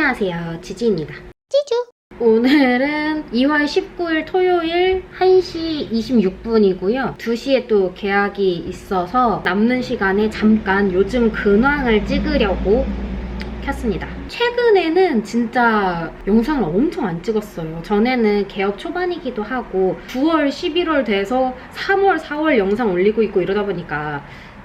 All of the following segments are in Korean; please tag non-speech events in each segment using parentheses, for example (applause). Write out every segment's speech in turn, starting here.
안녕하세요. 지지입니다. 지주! 오늘은 2월 19일 토요일 1시 26분이고요. 2시에 또 계약이 있어서 남는 시간에 잠깐 요즘 근황을 찍으려고 켰습니다. 최근에는 진짜 영상을 엄청 안 찍었어요. 전에는 개업 초반이기도 하고 9월, 11월 돼서 3월, 4월 영상 올리고 있고 이러다 보니까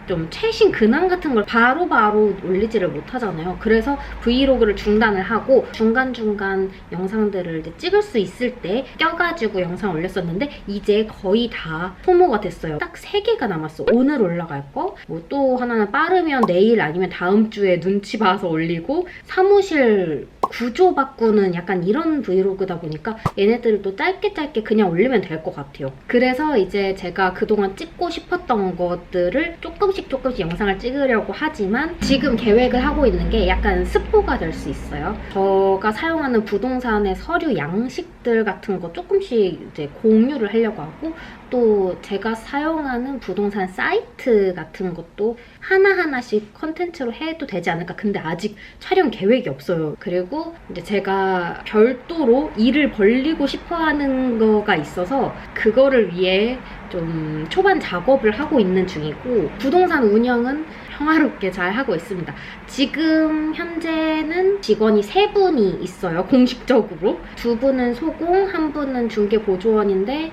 좀 최신 근황 같은 걸 바로 바로 올리지를 못하잖아요. 그래서 브이로그를 중단을 하고 중간중간 영상들을 이제 찍을 수 있을 때 껴가지고 영상 올렸었는데 이제 거의 다 소모가 됐어요. 딱 3개가 남았어. 오늘 올라갈 거, 뭐 또 하나는 빠르면 내일 아니면 다음 주에 눈치 봐서 올리고 사무실 구조 바꾸는 약간 이런 브이로그다 보니까 얘네들을 또 짧게 짧게 그냥 올리면 될 것 같아요. 그래서 이제 제가 그동안 찍고 싶었던 것들을 조금 씩 조금씩 영상을 찍으려고 하지만 지금 계획을 하고 있는 게 약간 스포가 될 수 있어요. 제가 사용하는 부동산의 서류 양식들 같은 거 조금씩 이제 공유를 하려고 하고 또 제가 사용하는 부동산 사이트 같은 것도 하나하나씩 컨텐츠로 해도 되지 않을까. 근데 아직 촬영 계획이 없어요. 그리고 이제 제가 별도로 일을 벌리고 싶어 하는 거가 있어서 그거를 위해 좀 초반 작업을 하고 있는 중이고 부동산 운영은 평화롭게 잘 하고 있습니다. 지금 현재는 직원이 세 분이 있어요. 공식적으로. 두 분은 소공, 한 분은 중개 보조원인데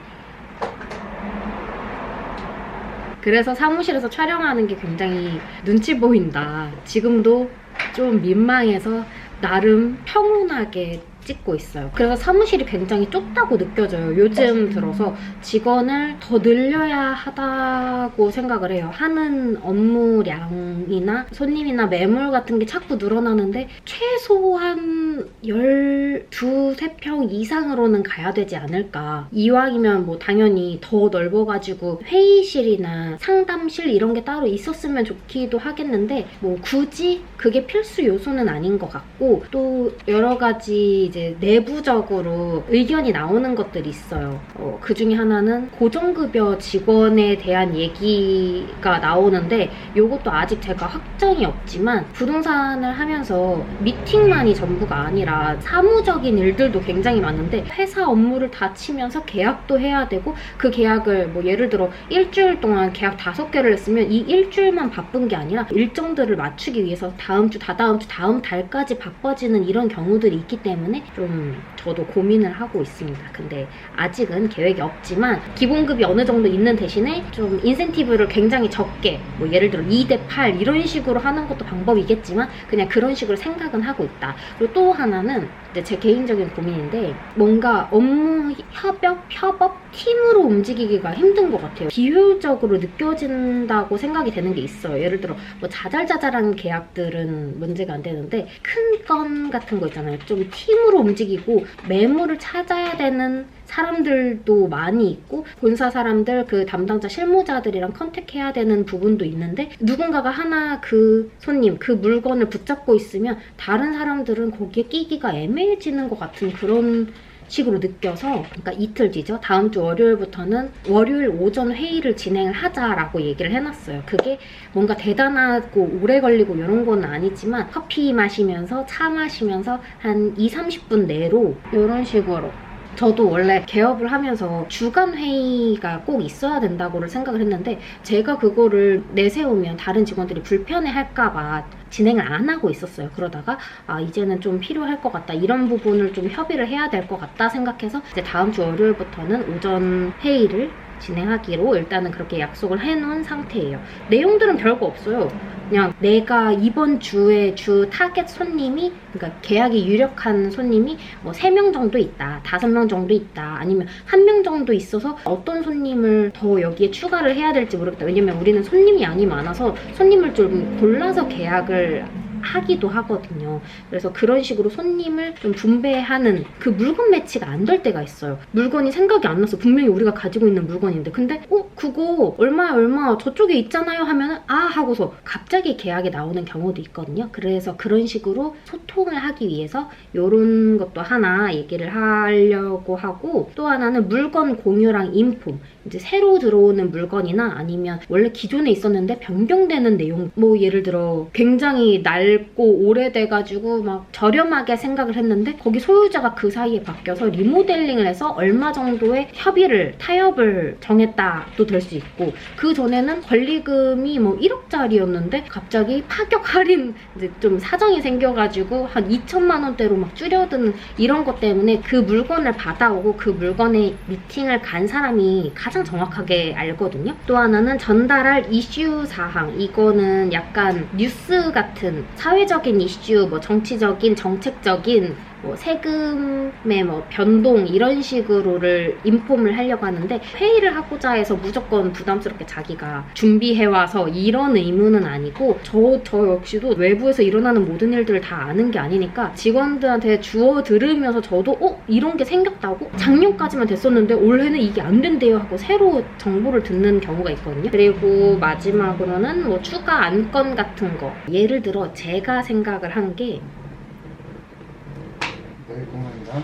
그래서 사무실에서 촬영하는 게 굉장히 눈치 보인다. 지금도 좀 민망해서 나름 평온하게 찍고 있어요. 그래서 사무실이 굉장히 좁다고 느껴져요. 요즘 들어서 직원을 더 늘려야 하다고 생각을 해요. 하는 업무량이나 손님이나 매물 같은 게 자꾸 늘어나는데 최소한 12, 3평 이상으로는 가야 되지 않을까. 이왕이면 뭐 당연히 더 넓어가지고 회의실이나 상담실 이런 게 따로 있었으면 좋기도 하겠는데 뭐 굳이 그게 필수 요소는 아닌 것 같고 또 여러 가지 이제 내부적으로 의견이 나오는 것들이 있어요. 어, 그 중에 하나는 고정급여 직원에 대한 얘기가 나오는데 이것도 아직 제가 확정이 없지만 부동산을 하면서 미팅만이 전부가 아니라 사무적인 일들도 굉장히 많은데 회사 업무를 다 치면서 계약도 해야 되고 그 계약을 뭐 예를 들어 일주일 동안 계약 다섯 개를 했으면 이 일주일만 바쁜 게 아니라 일정들을 맞추기 위해서 다음 주, 다다음 주, 다음 달까지 바빠지는 이런 경우들이 있기 때문에 좀 저도 고민을 하고 있습니다. 근데 아직은 계획이 없지만 기본급이 어느 정도 있는 대신에 좀 인센티브를 굉장히 적게 뭐 예를 들어 2대 8 이런 식으로 하는 것도 방법이겠지만 그냥 그런 식으로 생각은 하고 있다. 그리고 또 하나는 이제 제 개인적인 고민인데 뭔가 업무 협업, 협업 팀으로 움직이기가 힘든 것 같아요. 비효율적으로 느껴진다고 생각이 되는 게 있어요. 예를 들어 뭐 자잘자잘한 계약들은 문제가 안 되는데 큰 건 같은 거 있잖아요. 좀 팀으로 움직이고 매물을 찾아야 되는 사람들도 많이 있고 본사 사람들 그 담당자 실무자들이랑 컨택해야 되는 부분도 있는데 누군가가 하나 그 손님 그 물건을 붙잡고 있으면 다른 사람들은 거기에 끼기가 애매해지는 것 같은 그런 식으로 느껴서 그러니까 이틀 뒤죠. 다음 주 월요일부터는 월요일 오전 회의를 진행을 하자라고 얘기를 해놨어요. 그게 뭔가 대단하고 오래 걸리고 이런 건 아니지만 커피 마시면서 차 마시면서 한 2, 30분 내로 이런 식으로 저도 원래 개업을 하면서 주간 회의가 꼭 있어야 된다고를 생각을 했는데 제가 그거를 내세우면 다른 직원들이 불편해 할까봐 진행을 안 하고 있었어요. 그러다가 아 이제는 좀 필요할 것 같다. 이런 부분을 좀 협의를 해야 될 것 같다 생각해서 이제 다음 주 월요일부터는 오전 회의를 진행하기로 일단은 그렇게 약속을 해놓은 상태예요. 내용들은 별거 없어요. 그냥 내가 이번 주에 주 타겟 손님이 그러니까 계약이 유력한 손님이 뭐 3명 정도 있다. 5명 정도 있다. 아니면 1명 정도 있어서 어떤 손님을 더 여기에 추가를 해야 될지 모르겠다. 왜냐면 우리는 손님이 양이 많아서 손님을 좀 골라서 계약을 하기도 하거든요. 그래서 그런 식으로 손님을 좀 분배하는 그 물건 매치가 안 될 때가 있어요. 물건이 생각이 안 나서 분명히 우리가 가지고 있는 물건인데 근데 어 그거 얼마야 얼마 저쪽에 있잖아요 하면은 아 하고서 갑자기 계약이 나오는 경우도 있거든요. 그래서 그런 식으로 소통을 하기 위해서 이런 것도 하나 얘기를 하려고 하고 또 하나는 물건 공유랑 인품 이제 새로 들어오는 물건이나 아니면 원래 기존에 있었는데 변경되는 내용 뭐 예를 들어 굉장히 날 낡고 오래돼가지고 막 저렴하게 생각을 했는데 거기 소유자가 그 사이에 바뀌어서 리모델링을 해서 얼마 정도의 협의를 타협을 정했다도 될 수 있고 그 전에는 권리금이 뭐 1억짜리였는데 갑자기 파격 할인 좀 사정이 생겨가지고 한 2천만 원대로 막 줄여드는 이런 것 때문에 그 물건을 받아오고 그 물건에 미팅을 간 사람이 가장 정확하게 알거든요. 또 하나는 전달할 이슈 사항. 이거는 약간 뉴스 같은 사회적인 이슈, 뭐 정치적인, 정책적인 뭐 세금의 뭐 변동 이런 식으로를 인폼을 하려고 하는데 회의를 하고자 해서 무조건 부담스럽게 자기가 준비해 와서 이런 의무는 아니고 저 저 역시도 외부에서 일어나는 모든 일들을 다 아는 게 아니니까 직원들한테 주워 들으면서 저도 어? 이런 게 생겼다고? 작년까지만 됐었는데 올해는 이게 안 된대요 하고 새로 정보를 듣는 경우가 있거든요. 그리고 마지막으로는 뭐 추가 안건 같은 거. 예를 들어 제가 생각을 한게 네, 고맙습니다.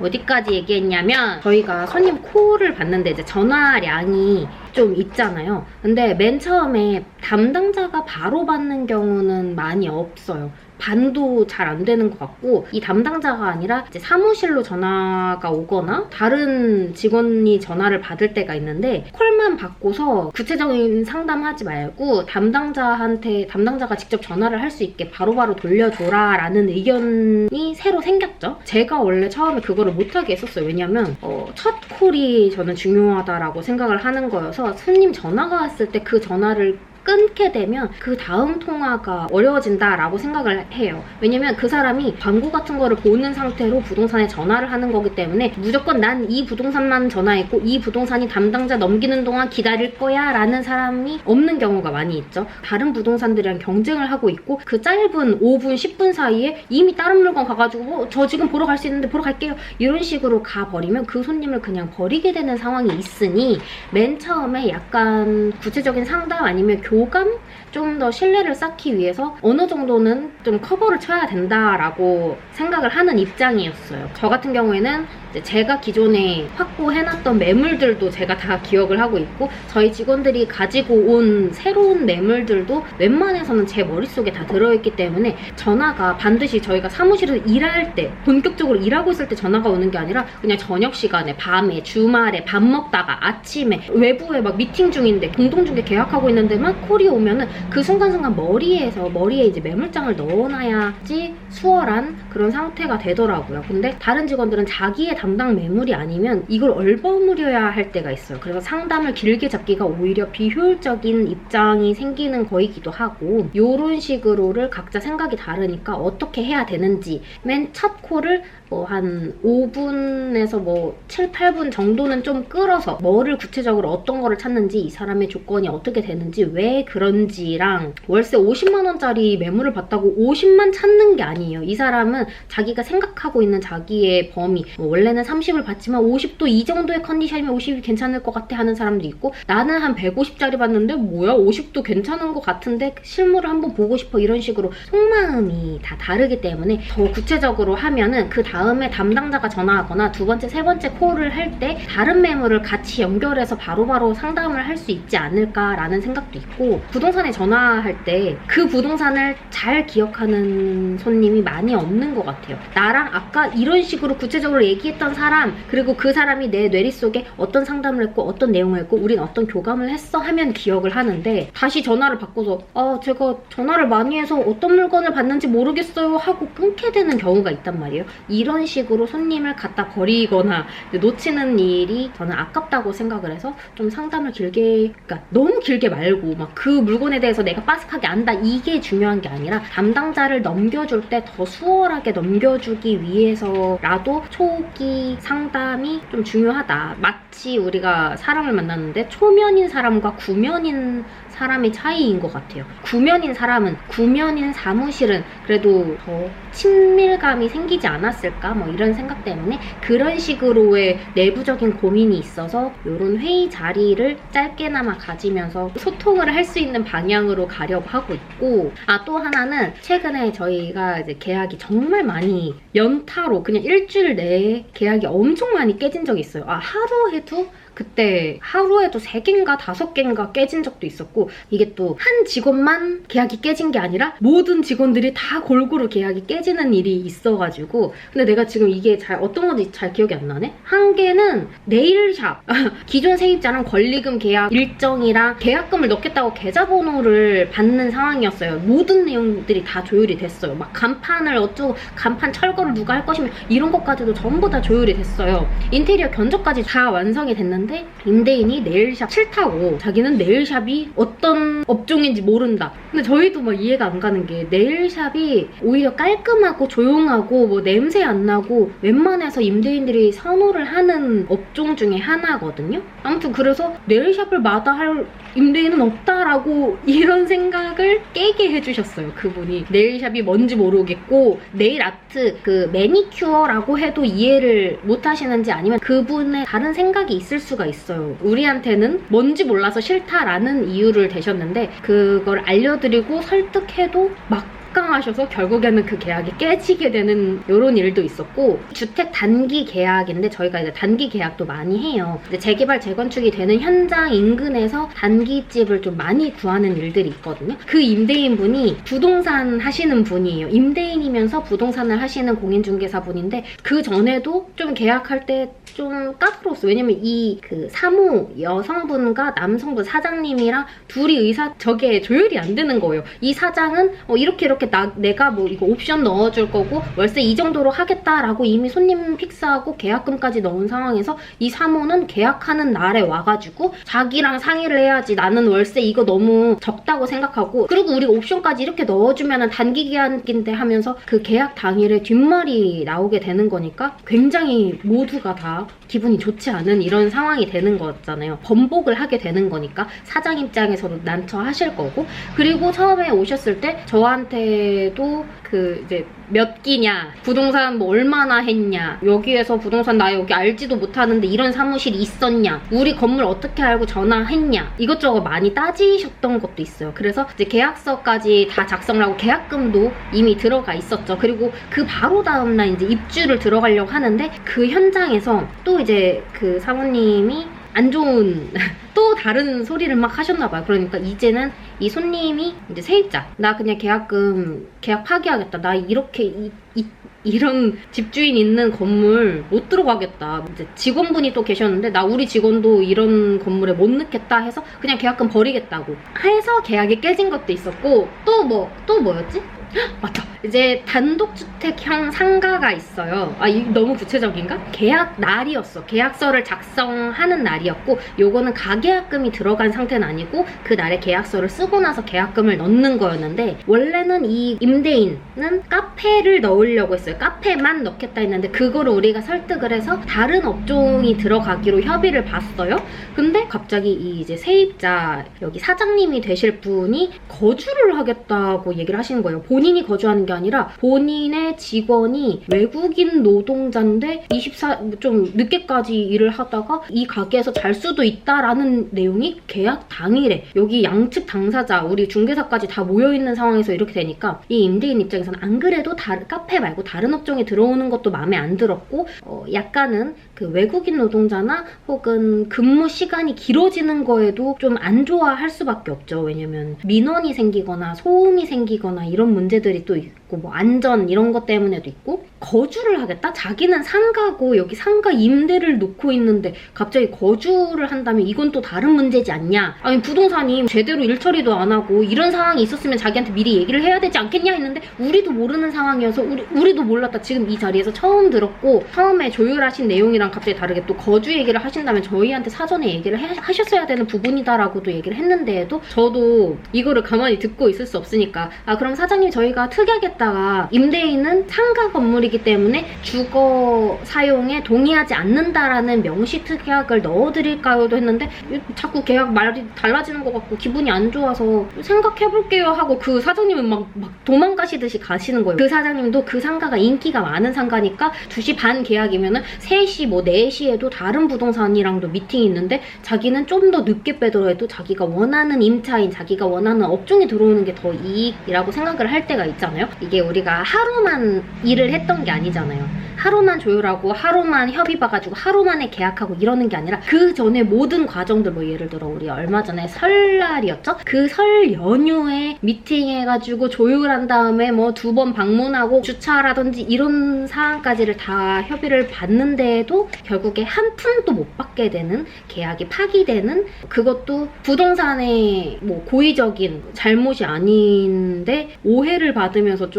어디까지 얘기했냐면 저희가 손님 콜을 받는데 이제 전화량이 좀 있잖아요. 근데 맨 처음에 담당자가 바로 받는 경우는 많이 없어요. 반도 잘 안 되는 것 같고 이 담당자가 아니라 이제 사무실로 전화가 오거나 다른 직원이 전화를 받을 때가 있는데 콜만 받고서 구체적인 상담하지 말고 담당자한테 담당자가 직접 전화를 할 수 있게 바로바로 돌려줘라 라는 의견이 새로 생겼죠. 제가 원래 처음에 그거를 못하게 했었어요. 왜냐면 어, 첫 콜이 저는 중요하다라고 생각을 하는 거여서 손님 전화가 왔을 때 그 전화를 끊게 되면 그 다음 통화가 어려워진다라고 생각을 해요. 왜냐면 그 사람이 광고 같은 거를 보는 상태로 부동산에 전화를 하는 거기 때문에 무조건 난 이 부동산만 전화했고 이 부동산이 담당자 넘기는 동안 기다릴 거야 라는 사람이 없는 경우가 많이 있죠. 다른 부동산들이랑 경쟁을 하고 있고 그 짧은 5분, 10분 사이에 이미 다른 물건 가가지고 어, 저 지금 보러 갈 수 있는데 보러 갈게요. 이런 식으로 가버리면 그 손님을 그냥 버리게 되는 상황이 있으니 맨 처음에 약간 구체적인 상담 아니면 교감 좀 더 신뢰를 쌓기 위해서 어느 정도는 좀 커버를 쳐야 된다라고 생각을 하는 입장이었어요. 저 같은 경우에는 이제 제가 기존에 확보해놨던 매물들도 제가 다 기억을 하고 있고 저희 직원들이 가지고 온 새로운 매물들도 웬만해서는 제 머릿속에 다 들어있기 때문에 전화가 반드시 저희가 사무실에서 일할 때 본격적으로 일하고 있을 때 전화가 오는 게 아니라 그냥 저녁 시간에 밤에 주말에 밥 먹다가 아침에 외부에 막 미팅 중인데 공동중개 계약하고 있는데만 콜이 오면은 그 순간순간 머리에서 머리에 이제 매물장을 넣어놔야지 수월한 그런 상태가 되더라고요. 근데 다른 직원들은 자기의 담당 매물이 아니면 이걸 얼버무려야 할 때가 있어요. 그래서 상담을 길게 잡기가 오히려 비효율적인 입장이 생기는 거이기도 하고 이런 식으로를 각자 생각이 다르니까 어떻게 해야 되는지 맨첫 콜을 뭐 한 5분에서 뭐 7, 8분 정도는 좀 끌어서 뭐를 구체적으로 어떤 거를 찾는지 이 사람의 조건이 어떻게 되는지 왜 그런지랑 월세 50만 원짜리 매물을 받다고 50만 찾는 게 아니에요. 이 사람은 자기가 생각하고 있는 자기의 범위 뭐 원래는 30을 받지만 50도 이 정도의 컨디션이면 50이 괜찮을 것 같아 하는 사람도 있고 나는 한 150짜리 받는데 뭐야 50도 괜찮은 것 같은데 실물을 한번 보고 싶어 이런 식으로 속마음이 다 다르기 때문에 더 구체적으로 하면은 그 다음 에 담당자가 전화하거나 두 번째 세 번째 콜을 할 때 다른 매물을 같이 연결해서 바로 바로 상담을 할 수 있지 않을까라는 생각도 있고 부동산에 전화할 때 그 부동산을 잘 기억하는 손님이 많이 없는 것 같아요. 나랑 아까 이런 식으로 구체적으로 얘기했던 사람 그리고 그 사람이 내 뇌리 속에 어떤 상담을 했고 어떤 내용을 했고 우린 어떤 교감을 했어 하면 기억을 하는데 다시 전화를 받고서 아 제가 전화를 많이 해서 어떤 물건을 받는지 모르겠어요 하고 끊게 되는 경우가 있단 말이에요. 이런 식으로 손님을 갖다 버리거나 놓치는 일이 저는 아깝다고 생각을 해서 좀 상담을 길게 그러니까 너무 길게 말고 막 그 물건에 대해서 내가 빠삭하게 안다 이게 중요한 게 아니라 담당자를 넘겨줄 때 더 수월하게 넘겨주기 위해서라도 초기 상담이 좀 중요하다. 마치 우리가 사람을 만났는데 초면인 사람과 구면인 사람의 차이인 것 같아요. 구면인 사람은 구면인 사무실은 그래도 더 친밀감이 생기지 않았을까 뭐 이런 생각 때문에 그런 식으로의 내부적인 고민이 있어서 이런 회의 자리를 짧게나마 가지면서 소통을 할 수 있는 방향으로 가려고 하고 있고 아 또 하나는 최근에 저희가 이제 계약이 정말 많이 연타로 그냥 일주일 내에 계약이 엄청 많이 깨진 적이 있어요. 아 하루 해도 그때 하루에도 3개인가 5개인가 깨진 적도 있었고 이게 또 한 직원만 계약이 깨진 게 아니라 모든 직원들이 다 골고루 계약이 깨지는 일이 있어가지고 근데 내가 지금 이게 잘 어떤 건지 잘 기억이 안 나네? 한 개는 네일샵 (laughs) 기존 세입자랑 권리금 계약 일정이랑 계약금을 넣겠다고 계좌번호를 받는 상황이었어요. 모든 내용들이 다 조율이 됐어요. 막 간판을 어쩌고 간판 철거를 누가 할 것이며 이런 것까지도 전부 다 조율이 됐어요. 인테리어 견적까지 다 완성이 됐는데 임대인이 네일샵 싫다고 자기는 네일샵이 어떤 업종인지 모른다. 근데 저희도 막 이해가 안 가는 게 네일샵이 오히려 깔끔하고 조용하고 뭐 냄새 안 나고 웬만해서 임대인들이 선호를 하는 업종 중에 하나거든요. 아무튼 그래서 네일샵을 마다할 임대인은 없다라고 (laughs) 이런 생각을 깨게 해주셨어요. 그분이 네일샵이 뭔지 모르겠고 네일 아트 그 매니큐어라고 해도 이해를 못 하시는지 아니면 그분의 다른 생각이 있을 수가 있어요. 우리한테는 뭔지 몰라서 싫다라는 이유를 대셨는데 그걸 알려드리고 설득해도 막 강하셔서 결국에는 그 계약이 깨지게 되는 이런 일도 있었고 주택 단기 계약인데 저희가 이제 단기 계약도 많이 해요. 재개발 재건축이 되는 현장 인근에서 단기집을 좀 많이 구하는 일들이 있거든요. 그 임대인 분이 부동산 하시는 분이에요. 임대인이면서 부동산을 하시는 공인중개사 분인데 그 전에도 좀 계약할 때 좀 까다로웠어. 왜냐면 이 그 사무 여성분과 남성분 사장님이랑 둘이 의사 저게 조율이 안 되는 거예요. 이 사장은 어, 이렇게 이렇게 나 내가 뭐 이거 옵션 넣어줄 거고 월세 이 정도로 하겠다라고 이미 손님 픽스하고 계약금까지 넣은 상황에서 이 사모는 계약하는 날에 와가지고 자기랑 상의를 해야지 나는 월세 이거 너무 적다고 생각하고 그리고 우리 옵션까지 이렇게 넣어주면 단기 계약인데 하면서 그 계약 당일에 뒷말이 나오게 되는 거니까 굉장히 모두가 다 기분이 좋지 않은 이런 상황이 되는 거잖아요. 번복을 하게 되는 거니까 사장 입장에서도 난처하실 거고 그리고 처음에 오셨을 때 저한테 도 그 이제 몇 기냐 부동산 뭐 얼마나 했냐 여기에서 부동산 나 여기 알지도 못하는데 이런 사무실이 있었냐 우리 건물 어떻게 알고 전화했냐 이것저것 많이 따지셨던 것도 있어요. 그래서 이제 계약서까지 다 작성을 하고 계약금도 이미 들어가 있었죠. 그리고 그 바로 다음날 이제 입주를 들어가려고 하는데 그 현장에서 또 이제 그 사모님이 안 좋은 (laughs) 또 다른 소리를 막 하셨나 봐요. 그러니까 이제는 이 손님이 이제 세입자 나 그냥 계약금 계약 파기하겠다. 나 이렇게 이, 이, 이런 집주인 있는 건물 못 들어가겠다. 이제 직원분이 또 계셨는데 나 우리 직원도 이런 건물에 못 넣겠다 해서 그냥 계약금 버리겠다고 해서 계약이 깨진 것도 있었고 또 뭐 또 뭐였지? 헉, 맞다. 이제 단독주택형 상가가 있어요. 아, 이 너무 구체적인가? 계약 날이었어. 계약서를 작성하는 날이었고, 요거는 가계약금이 들어간 상태는 아니고, 그 날에 계약서를 쓰고 나서 계약금을 넣는 거였는데, 원래는 이 임대인은 카페를 넣으려고 했어요. 카페만 넣겠다 했는데, 그거를 우리가 설득을 해서 다른 업종이 들어가기로 협의를 봤어요. 근데 갑자기 이 이제 세입자, 여기 사장님이 되실 분이 거주를 하겠다고 얘기를 하시는 거예요. 본인이 거주하는 게 아니라 본인의 직원이 외국인 노동자인데 24, 좀 늦게까지 일을 하다가 이 가게에서 잘 수도 있다라는 내용이 계약 당일에 여기 양측 당사자, 우리 중개사까지 다 모여 있는 상황에서 이렇게 되니까 이 임대인 입장에서는 안 그래도 다, 카페 말고 다른 업종에 들어오는 것도 마음에 안 들었고 어, 약간은 그 외국인 노동자나 혹은 근무 시간이 길어지는 거에도 좀 안 좋아할 수밖에 없죠. 왜냐면 민원이 생기거나 소음이 생기거나 이런 문제 들이 또 있고 뭐 안전 이런 것 때문에도 있고 거주를 하겠다? 자기는 상가고 여기 상가 임대를 놓고 있는데 갑자기 거주를 한다면 이건 또 다른 문제지 않냐? 아니 부동산이 제대로 일 처리도 안 하고 이런 상황이 있었으면 자기한테 미리 얘기를 해야 되지 않겠냐 했는데 우리도 모르는 상황이어서 우리, 우리도 몰랐다. 지금 이 자리에서 처음 들었고 처음에 조율하신 내용이랑 갑자기 다르게 또 거주 얘기를 하신다면 저희한테 사전에 얘기를 해- 하셨어야 되는 부분이다라고도 얘기를 했는데도 저도 이거를 가만히 듣고 있을 수 없으니까 아 그럼 사장님 저희가 특약 했다가 임대인은 상가 건물이기 때문에 주거 사용에 동의하지 않는다라는 명시 특약을 넣어드릴까요도 했는데 자꾸 계약 말이 달라지는 것 같고 기분이 안 좋아서 생각해볼게요 하고 그 사장님은 막, 막 도망가시듯이 가시는 거예요. 그 사장님도 그 상가가 인기가 많은 상가니까 2시 반 계약이면 은 3시 뭐 4시에도 다른 부동산이랑도 미팅이 있는데 자기는 좀 더 늦게 빼더라도 자기가 원하는 임차인, 자기가 원하는 업종에 들어오는 게 더 이익이라고 생각을 할 때가 있잖아요. 이게 우리가 하루만 일을 했던 게 아니잖아요. 하루만 조율하고 하루만 협의 봐가지고 하루만에 계약하고 이러는 게 아니라 그 전에 모든 과정들 뭐 예를 들어 우리 얼마 전에 설날이었죠? 그 설 연휴에 미팅해가지고 조율한 다음에 뭐 두 번 방문하고 주차라든지 이런 사항까지를 다 협의를 받는데도 결국에 한 푼도 못 받게 되는 계약이 파기되는 그것도 부동산의 뭐 고의적인 잘못이 아닌데 오해를 받으면서 좀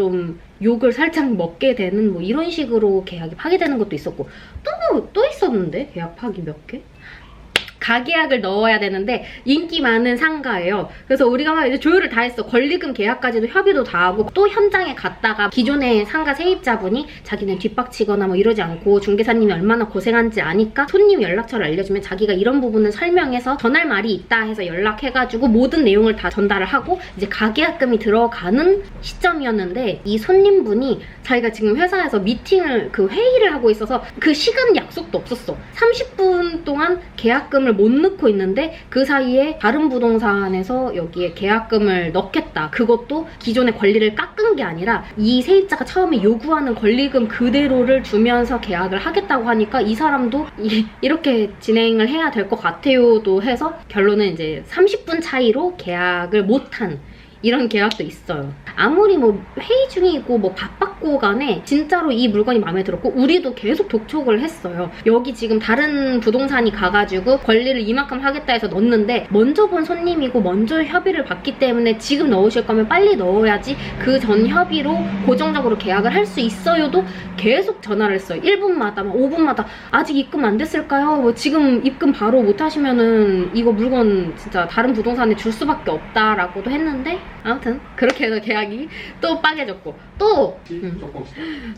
욕을 살짝 먹게 되는 뭐 이런 식으로 계약이 파기되는 것도 있었고 또 또 있었는데 계약 파기 몇 개? 가계약을 넣어야 되는데 인기 많은 상가예요. 그래서 우리가 막 이제 조율을 다 했어. 권리금 계약까지도 협의도 다 하고 또 현장에 갔다가 기존의 상가 세입자분이 자기는 뒷박치거나 뭐 이러지 않고 중개사님이 얼마나 고생한지 아니까 손님 연락처를 알려주면 자기가 이런 부분을 설명해서 전할 말이 있다 해서 연락해가지고 모든 내용을 다 전달을 하고 이제 가계약금이 들어가는 시점이었는데 이 손님분이 자기가 지금 회사에서 미팅을 그 회의를 하고 있어서 그 시간 약속도 없었어. 30분 동안 계약금을 못 넣고 있는데 그 사이에 다른 부동산에서 여기에 계약금을 넣겠다. 그것도 기존의 권리를 깎은 게 아니라 이 세입자가 처음에 요구하는 권리금 그대로를 주면서 계약을 하겠다고 하니까 이 사람도 이, 이렇게 진행을 해야 될 것 같아요도 해서 결론은 이제 30분 차이로 계약을 못한 이런 계약도 있어요. 아무리 뭐 회의 중이고 뭐 바빴고 간에 진짜로 이 물건이 마음에 들었고 우리도 계속 독촉을 했어요. 여기 지금 다른 부동산이 가가지고 권리를 이만큼 하겠다 해서 넣었는데 먼저 본 손님이고 먼저 협의를 받기 때문에 지금 넣으실 거면 빨리 넣어야지 그 전 협의로 고정적으로 계약을 할 수 있어요도 계속 전화를 했어요. 1분마다, 5분마다 아직 입금 안 됐을까요? 뭐 지금 입금 바로 못 하시면은 이거 물건 진짜 다른 부동산에 줄 수밖에 없다라고도 했는데 아무튼 그렇게 해서 계약이 또 빠개졌고 또 음.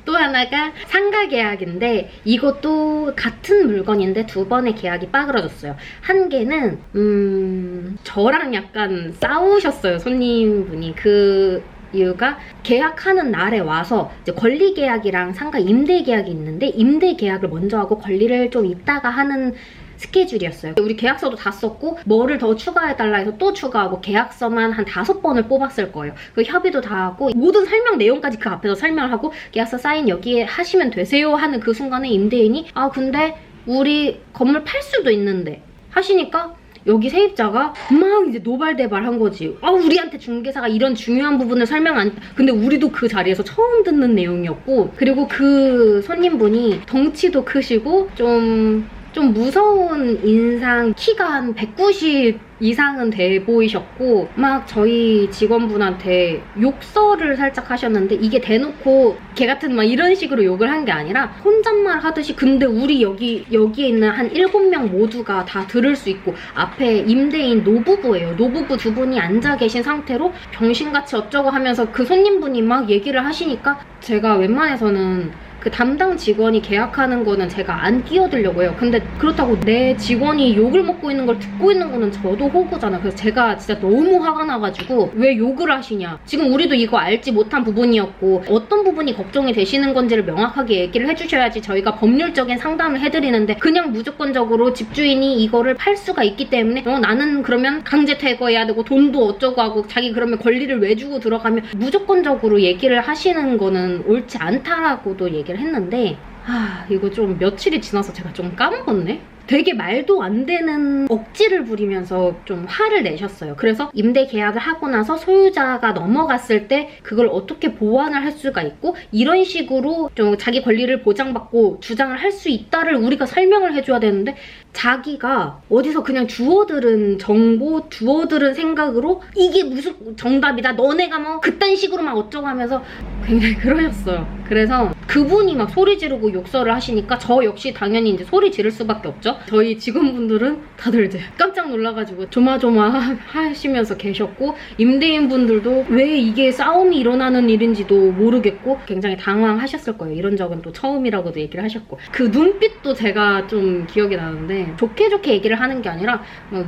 또 하나가 상가 계약인데 이것도 같은 물건인데 두 번의 계약이 빠그러졌어요. 한 개는 음 저랑 약간 싸우셨어요 손님분이 그 이유가 계약하는 날에 와서 이제 권리 계약이랑 상가 임대 계약이 있는데 임대 계약을 먼저 하고 권리를 좀 이따가 하는 스케줄이었어요. 우리 계약서도 다 썼고 뭐를 더 추가해달라 해서 또 추가하고 계약서만 한 다섯 번을 뽑았을 거예요. 그 협의도 다 하고 모든 설명 내용까지 그 앞에서 설명을 하고 계약서 사인 여기에 하시면 되세요 하는 그 순간에 임대인이 아 근데 우리 건물 팔 수도 있는데 하시니까 여기 세입자가 막 이제 노발대발 한 거지. 아, 우리한테 중개사가 이런 중요한 부분을 설명 안, 근데 우리도 그 자리에서 처음 듣는 내용이었고, 그리고 그 손님분이 덩치도 크시고, 좀, 좀 무서운 인상, 키가 한 190 이상은 돼 보이셨고, 막 저희 직원분한테 욕설을 살짝 하셨는데, 이게 대놓고 걔 같은 막 이런 식으로 욕을 한 게 아니라, 혼잣말 하듯이, 근데 우리 여기, 여기에 있는 한 7명 모두가 다 들을 수 있고, 앞에 임대인 노부부예요. 노부부 두 분이 앉아 계신 상태로 병신같이 어쩌고 하면서 그 손님분이 막 얘기를 하시니까, 제가 웬만해서는 그 담당 직원이 계약하는 거는 제가 안 끼어들려고 해요. 근데 그렇다고 내 직원이 욕을 먹고 있는 걸 듣고 있는 거는 저도 호구잖아. 그래서 제가 진짜 너무 화가 나가지고 왜 욕을 하시냐. 지금 우리도 이거 알지 못한 부분이었고 어떤 부분이 걱정이 되시는 건지를 명확하게 얘기를 해주셔야지 저희가 법률적인 상담을 해드리는데 그냥 무조건적으로 집주인이 이거를 팔 수가 있기 때문에 어, 나는 그러면 강제 퇴거해야 되고 돈도 어쩌고 하고 자기 그러면 권리를 왜 주고 들어가면 무조건적으로 얘기를 하시는 거는 옳지 않다라고도 얘기 를 했는데 아 이거 좀 며칠이 지나서 제가 좀 까먹었네 되게 말도 안 되는 억지를 부리면서 좀 화를 내셨어요. 그래서 임대 계약을 하고 나서 소유자가 넘어갔을 때 그걸 어떻게 보완을 할 수가 있고 이런 식으로 좀 자기 권리를 보장받고 주장을 할 수 있다를 우리가 설명을 해줘야 되는데 자기가 어디서 그냥 주워들은 정보, 주워들은 생각으로 이게 무슨 정답이다. 너네가 뭐 그딴 식으로 막 어쩌고 하면서 굉장히 그러셨어요. 그래서 그분이 막 소리 지르고 욕설을 하시니까 저 역시 당연히 이제 소리 지를 수밖에 없죠. 저희 직원분들은 다들 이제 깜짝 놀라가지고 조마조마 하시면서 계셨고 임대인분들도 왜 이게 싸움이 일어나는 일인지도 모르겠고 굉장히 당황하셨을 거예요. 이런 적은 또 처음이라고도 얘기를 하셨고 그 눈빛도 제가 좀 기억이 나는데 좋게 좋게 얘기를 하는 게 아니라 뭐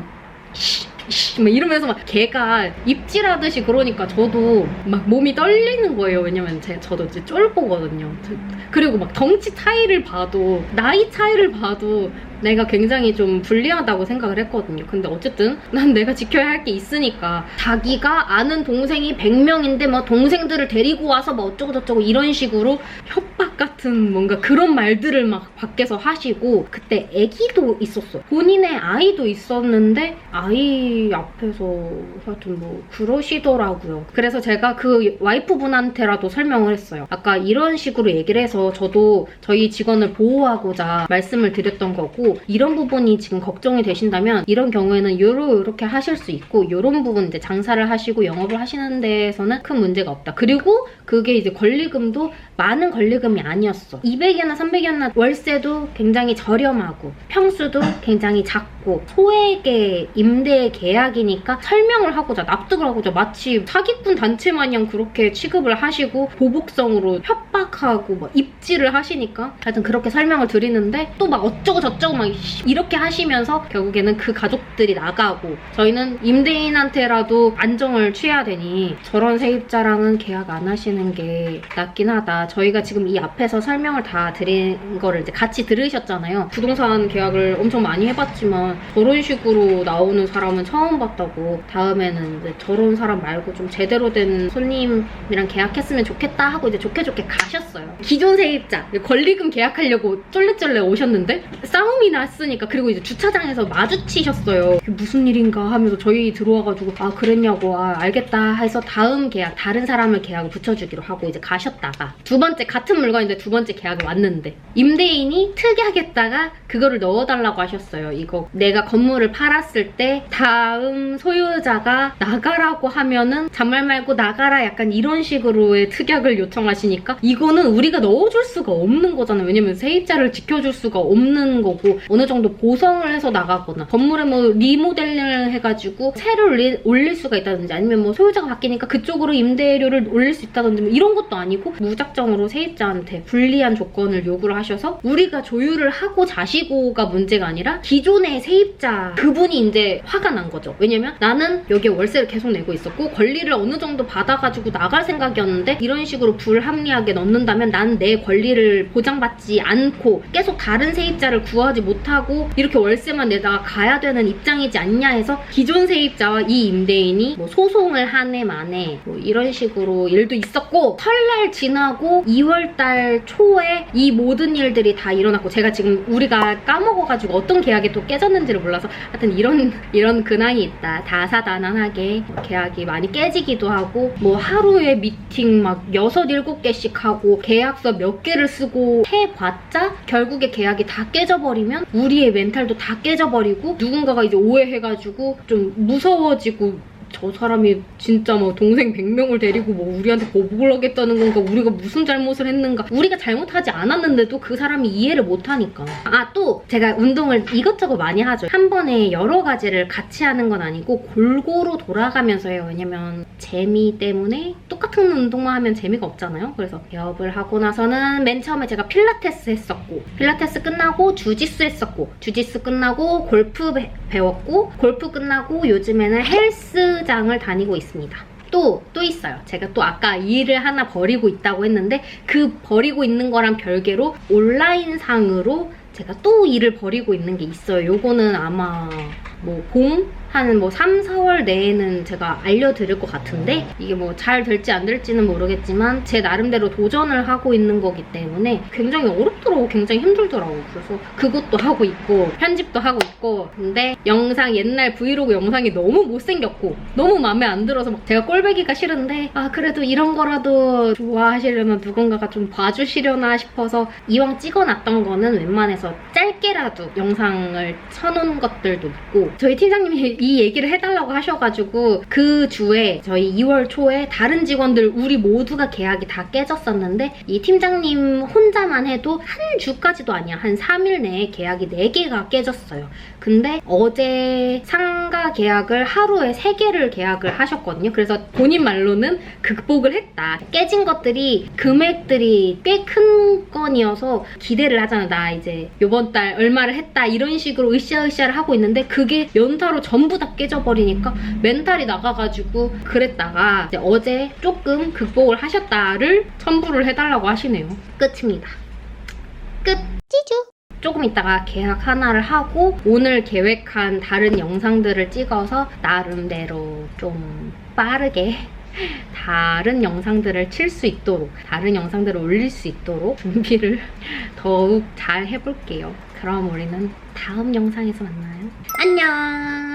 씨, 씨, 막 이러면서 막 걔가 입질하듯이 그러니까 저도 막 몸이 떨리는 거예요. 왜냐면 제, 저도 이제 쫄보거든요. 저- 그리고 막 덩치 차이를 봐도 나이 차이를 봐도 내가 굉장히 좀 불리하다고 생각을 했거든요. 근데 어쨌든 난 내가 지켜야 할 게 있으니까 자기가 아는 동생이 100명인데 뭐 동생들을 데리고 와서 뭐 어쩌고 저쩌고 이런 식으로 협박 같은 뭔가 그런 말들을 막 밖에서 하시고 그때 아기도 있었어. 본인의 아이도 있었는데 아이 앞에서 하여튼 뭐 그러시더라고요. 그래서 제가 그 와이프분한테라도 설명을 했어요. 아까 이런 식으로 얘기를 해서 저도 저희 직원을 보호하고자 말씀을 드렸던 거고 이런 부분이 지금 걱정이 되신다면 이런 경우에는 요러 요렇게 하실 수 있고 요런 부분 이제 장사를 하시고 영업을 하시는 데에서는 큰 문제가 없다. 그리고 그게 이제 권리금도 많은 권리금이 아니었어. 200이나 300이나 월세도 굉장히 저렴하고 평수도 굉장히 작고 소액의 임대 계약이니까 설명을 하고자 납득을 하고자 마치 사기꾼 단체 마냥 그렇게 취급을 하시고 보복성으로 협박하고 막 입질을 하시니까 하여튼 그렇게 설명을 드리는데 또 막 어쩌고 저쩌고 막 이렇게 하시면서 결국에는 그 가족들이 나가고 저희는 임대인한테라도 안정을 취해야 되니 저런 세입자랑은 계약 안 하시는 게 낫긴 하다. 저희가 지금 이 앞에서 설명을 다 드린 거를 이제 같이 들으셨잖아요. 부동산 계약을 엄청 많이 해봤지만 저런 식으로 나오는 사람은 처음 봤다고 다음에는 이제 저런 사람 말고 좀 제대로 된 손님이랑 계약했으면 좋겠다 하고 이제 좋게 좋게 가셨어요. 기존 세입자 권리금 계약하려고 쫄래쫄래 오셨는데 싸움이 났으니까 그리고 이제 주차장에서 마주치셨어요. 무슨 일인가 하면서 저희 들어와가지고 아 그랬냐고 아 알겠다 해서 다음 계약 다른 사람을 계약을 붙여주기로 하고 이제 가셨다가 두 번째 같은 물건인데 두 번째 계약이 왔는데 임대인이 특이하겠다가 그거를 넣어달라고 하셨어요. 이거 내가 건물을 팔았을 때 다음 소유자가 나가라고 하면은 잔말 말고 나가라 약간 이런 식으로의 특약을 요청하시니까 이거는 우리가 넣어줄 수가 없는 거잖아요. 왜냐면 세입자를 지켜줄 수가 없는 거고 어느 정도 보성을 해서 나가거나 건물에 뭐 리모델링을 해가지고 새를 올릴 수가 있다든지 아니면 뭐 소유자가 바뀌니까 그쪽으로 임대료를 올릴 수 있다든지 뭐 이런 것도 아니고 무작정 으로 세입자한테 불리한 조건을 요구를 하셔서 우리가 조율을 하고 자시고가 문제가 아니라 기존의 세입자 그분이 이제 화가 난 거죠. 왜냐면 나는 여기에 월세를 계속 내고 있었고 권리를 어느 정도 받아가지고 나갈 생각이었는데 이런 식으로 불합리하게 넣는다면 난 내 권리를 보장받지 않고 계속 다른 세입자를 구하지 못하고 이렇게 월세만 내다가 가야 되는 입장이지 않냐 해서 기존 세입자와 이 임대인이 뭐 소송을 한 해 만에 뭐 이런 식으로 일도 있었고 설날 지나고 2월달 초에 이 모든 일들이 다 일어났고 제가 지금 우리가 까먹어가지고 어떤 계약이 또 깨졌는지를 몰라서 하여튼 이런 (laughs) 이런 근황이 있다. 다사다난하게 뭐 계약이 많이 깨지기도 하고 뭐 하루에 미팅 막 6, 7개씩 하고 계약서 몇 개를 쓰고 해봤자 결국에 계약이 다 깨져버리면 우리의 멘탈도 다 깨져버리고 누군가가 이제 오해해가지고 좀 무서워지고 저 사람이 진짜 뭐 동생 100명을 데리고 뭐 우리한테 보복을 하겠다는 건가 우리가 무슨 잘못을 했는가. 우리가 잘못하지 않았는데도 그 사람이 이해를 못하니까. 아 또 제가 운동을 이것저것 많이 하죠. 한 번에 여러 가지를 같이 하는 건 아니고 골고루 돌아가면서 해요. 왜냐면 재미 때문에 똑같은 운동만 하면 재미가 없잖아요. 그래서 개업을 하고 나서는 맨 처음에 제가 필라테스 했었고 필라테스 끝나고 주짓수 했었고 주짓수 끝나고 골프 배- 배웠고 골프 끝나고 요즘에는 헬스 장을 다니고 있습니다. 또, 또 있어요. 제가 또 아까 일을 하나 버리고 있다고 했는데 그 버리고 있는 거랑 별개로 온라인상으로 제가 또 일을 버리고 있는 게 있어요. 요거는 아마 뭐 봄? 한 뭐 3, 4월 내에는 제가 알려드릴 것 같은데 이게 뭐 잘 될지 안 될지는 모르겠지만 제 나름대로 도전을 하고 있는 거기 때문에 굉장히 어렵더라고. 굉장히 힘들더라고. 그래서 그것도 하고 있고 편집도 하고 있고. 근데 영상 옛날 브이로그 영상이 너무 못생겼고 너무 마음에 안 들어서 막 제가 꼴배기가 싫은데 아 그래도 이런 거라도 좋아하시려면 누군가가 좀 봐주시려나 싶어서 이왕 찍어놨던 거는 웬만해서 짧게라도 영상을 쳐놓은 것들도 있고 저희 팀장님이 이 얘기를 해달라고 하셔가지고 그 주에 저희 2월 초에 다른 직원들 우리 모두가 계약이 다 깨졌었는데 이 팀장님 혼자만 해도 한 주까지도 아니야. 한 3일 내에 계약이 4개가 깨졌어요. 근데 어제 상가 계약을 하루에 3개를 계약을 하셨거든요. 그래서 본인 말로는 극복을 했다. 깨진 것들이 금액들이 꽤 큰 건이어서 기대를 하잖아. 나 이제 요번 달 얼마를 했다. 이런 식으로 으쌰으쌰를 하고 있는데 그게 연타로 전부 전부 다 깨져버리니까 멘탈이 나가가지고 그랬다가 어제 조금 극복을 하셨다를 첨부를 해달라고 하시네요. 끝입니다. 끝. 찌주. 조금 있다가 계약 하나를 하고 오늘 계획한 다른 영상들을 찍어서 나름대로 좀 빠르게 (laughs) 다른 영상들을 칠 수 있도록 다른 영상들을 올릴 수 있도록 준비를 (laughs) 더욱 잘 해볼게요. 그럼 우리는 다음 영상에서 만나요. 안녕.